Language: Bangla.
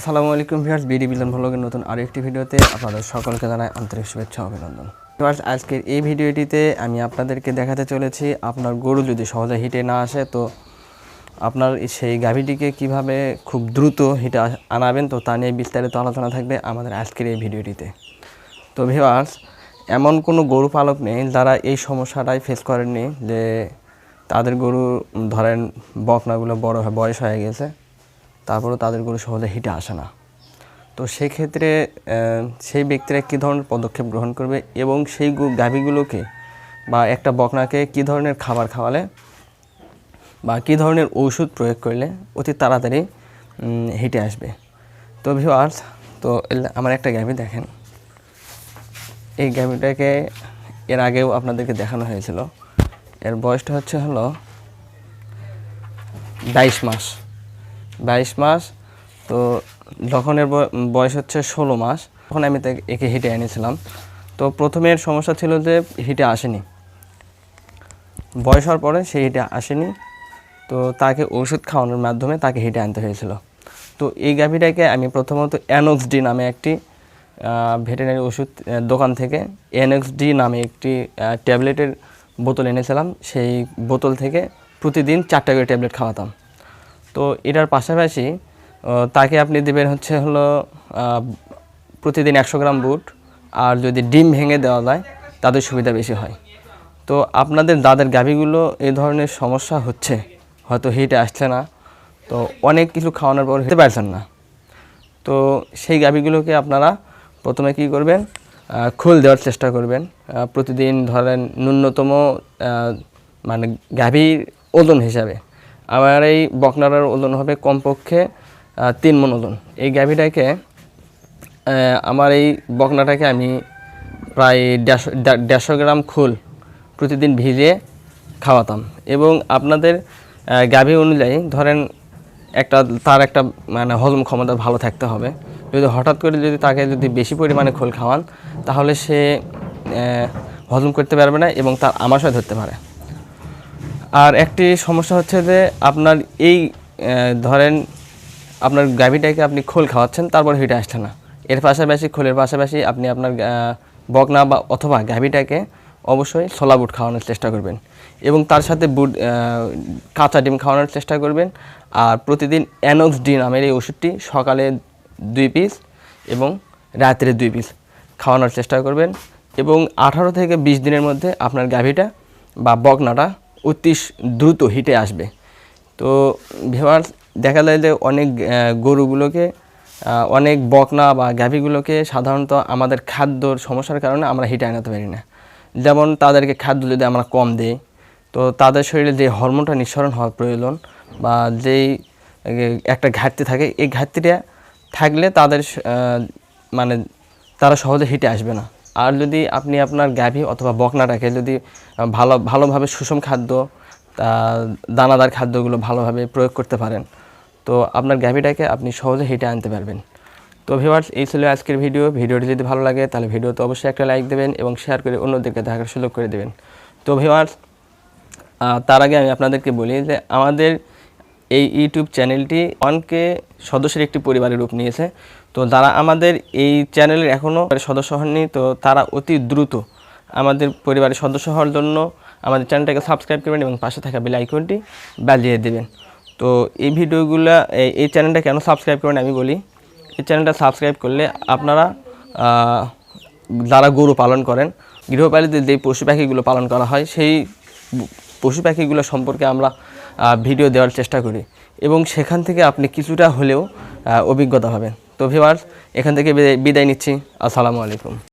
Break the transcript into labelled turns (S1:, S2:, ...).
S1: আসসালামু আলাইকুম ভিউয়ার্স, বিডি বিলন ভ্লগের নতুন আরও একটি ভিডিওতে আপনাদের সকলকে জানাই আন্তরিক শুভেচ্ছা অভিনন্দন। ভিউয়ার্স, আজকের এই ভিডিওটিতে আমি আপনাদেরকে দেখাতে চলেছি আপনার গরু যদি সহজে হিটে না আসে, তো আপনার সেই গাভীটিকে কীভাবে খুব দ্রুত হিটে আনাবেন, তো তা নিয়ে বিস্তারিত আলোচনা থাকবে আমাদের আজকের এই ভিডিওটিতে। তো ভিউয়ার্স, এমন কোনো গরু পালক নেই যারা এই সমস্যাটাই ফেস করেননি যে তাদের গরু ধরেন বকনাগুলো বড় বয়স হয়ে গেছে। তারপরেও তাদের গরু সহজে হিটে আসে না। তো সেক্ষেত্রে সেই ব্যক্তিরা কী ধরনের পদক্ষেপ গ্রহণ করবে এবং সেই গাভীগুলোকে বা একটা বকনাকে কী ধরনের খাবার খাওয়ালে বা কী ধরনের ঔষধ প্রয়োগ করলে অতি তাড়াতাড়ি হিটে আসবে? তো ভিউয়ার্স, তো আমার একটা গাভী দেখেন। এই গাভীটাকে এর আগেও আপনাদেরকে দেখানো হয়েছিল। এর বয়সটা হচ্ছে হলো বাইশ মাস। বাইশ মাস, তো বয়- বয়স হচ্ছে ষোলো মাস। তখন আমি তাকে, একে হিটে এনেছিলাম। তো প্রথমের সমস্যা ছিল যে হিটে আসেনি। বয়স হওয়ার পরে সে হিটে আসেনি। তো তাকে ওষুধ খাওয়ানোর মাধ্যমে তাকে হিটে আনতে হয়েছিল। তো এই গাভীটাকে আমি প্রথমত অ্যানক্সডি নামে একটি ভেটেরিনারি ওষুধ দোকান থেকে এনএক্স ডি নামে একটি ট্যাবলেটের বোতল এনেছিলাম। সেই বোতল থেকে প্রতিদিন চারটা করে ট্যাবলেট খাওয়াতাম। তো এটার পাশাপাশি তাকে আপনি দেবেন হচ্ছে হলো প্রতিদিন একশো গ্রাম বুট, আর যদি ডিম ভেঙে দেওয়া যায়, তাদের সুবিধা বেশি হয়। তো আপনাদের দাদের গাভীগুলো এ ধরনের সমস্যা হচ্ছে, হয়তো হিটে আসছে না, তো অনেক কিছু খাওয়ানোর পর হতে পারছেন না। তো সেই গাভীগুলোকে আপনারা প্রথমে কি করবেন খোল দেওয়ার চেষ্টা করবেন। প্রতিদিন ধরেন ন্যূনতম মানে গাভীর ওজন হিসাবে। আমার এই বকনারার ওজন হবে কমপক্ষে তিন মন ওজন। এই গাভীটাকে আহ, আমার এই বকনাটাকে আমি প্রায় দেড়শো দেড়শো গ্রাম খোল প্রতিদিন ভিজিয়ে খাওয়াতাম। এবং আপনাদের গাভী অনুযায়ী ধরেন একটা তার একটা মানে হজম ক্ষমতা ভালো থাকতে হবে। যদি হঠাৎ করে যদি তাকে যদি বেশি পরিমাণে খোল খাওয়ান তাহলে সে হজম করতে পারবে না এবং তার আমাশয় ধরতে পারে। আর একটি সমস্যা হচ্ছে যে আপনার এই ধরেন আপনার গাভীটাকে আপনি খোল খাওয়াচ্ছেন, তারপর হিটে আসছে না। এর পাশাপাশি, খোলের পাশাপাশি আপনি আপনার বকনা বা অথবা গাভীটাকে অবশ্যই ছোলা বুট খাওয়ানোর চেষ্টা করবেন এবং তার সাথে বুট কাঁচা ডিম খাওয়ানোর চেষ্টা করবেন। আর প্রতিদিন অ্যানক্স ডি নামের এই ওষুধটি সকালে দুই পিস এবং রাত্রে দুই পিস খাওয়ানোর চেষ্টা করবেন এবং আঠারো থেকে বিশ দিনের মধ্যে আপনার গাভীটা বা বকনাটা অতি দ্রুত হিটে আসবে। তো ভিওয়ার্স দেখা যায় যে অনেক গরুগুলোকে অনেক বকনা বা গাভীগুলোকে সাধারণত আমাদের খাদ্যর সমস্যার কারণে আমরা হিটে আনাতে পারি না। যেমন তাদেরকে খাদ্য যদি আমরা কম দিই, তো তাদের শরীরে যে হরমোনটা নিঃসরণ হওয়ার প্রয়োজন বা যেই একটা ঘাটতি থাকে, এই ঘাটতিটা থাকলে তাদের মানে তারা সহজে হিটে আসবে না। আর যদি আপনি আপনার গাভী অথবা বকনাটাকে যদি ভালো, ভালোভাবে সুষম খাদ্য দানাদার খাদ্যগুলো ভালোভাবে প্রয়োগ করতে পারেন, তো আপনার গাভীটাকে আপনি সহজে হেঁটে আনতে পারবেন। তো ভিউয়ার্স, এই ছিল আজকের ভিডিও। ভিডিওটি যদি ভালো লাগে, তাহলে ভিডিওতে অবশ্যই একটা লাইক দেবেন এবং শেয়ার করে অন্যদেরকে দেখার সুযোগ করে দেবেন। তো ভিউয়ার্স তার আগে আমি আপনাদেরকে বলি যে আমাদের এই ইউটিউব চ্যানেলটি অনকে সদস্যের একটি পরিবারের রূপ নিয়েছে। তো যারা আমাদের এই চ্যানেলের এখনও সদস্য হননি, তো তারা অতি দ্রুত আমাদের পরিবারের সদস্য হওয়ার জন্য আমাদের চ্যানেলটাকে সাবস্ক্রাইব করবেন এবং পাশে থাকা বেল আইকনটি বাজিয়ে দেবেন। তো এই ভিডিওগুলো, এই- চ্যানেলটা কেন সাবস্ক্রাইব করবেন আমি বলি। এই চ্যানেলটা সাবস্ক্রাইব করলে আপনারা যারা গরু পালন করেন গৃহপালিত যে পশু পাখিগুলো পালন করা হয়, সেই পশু পাখিগুলো সম্পর্কে আমরা ভিডিও দেওয়ার চেষ্টা করি। এবং সেখান থেকে আপনি কিছুটা হলেও অভিজ্ঞতা পাবেন। তো ভিওয়ার্স এখান থেকে বিদায়- বিদায় নিচ্ছি। আসসালামু আলাইকুম।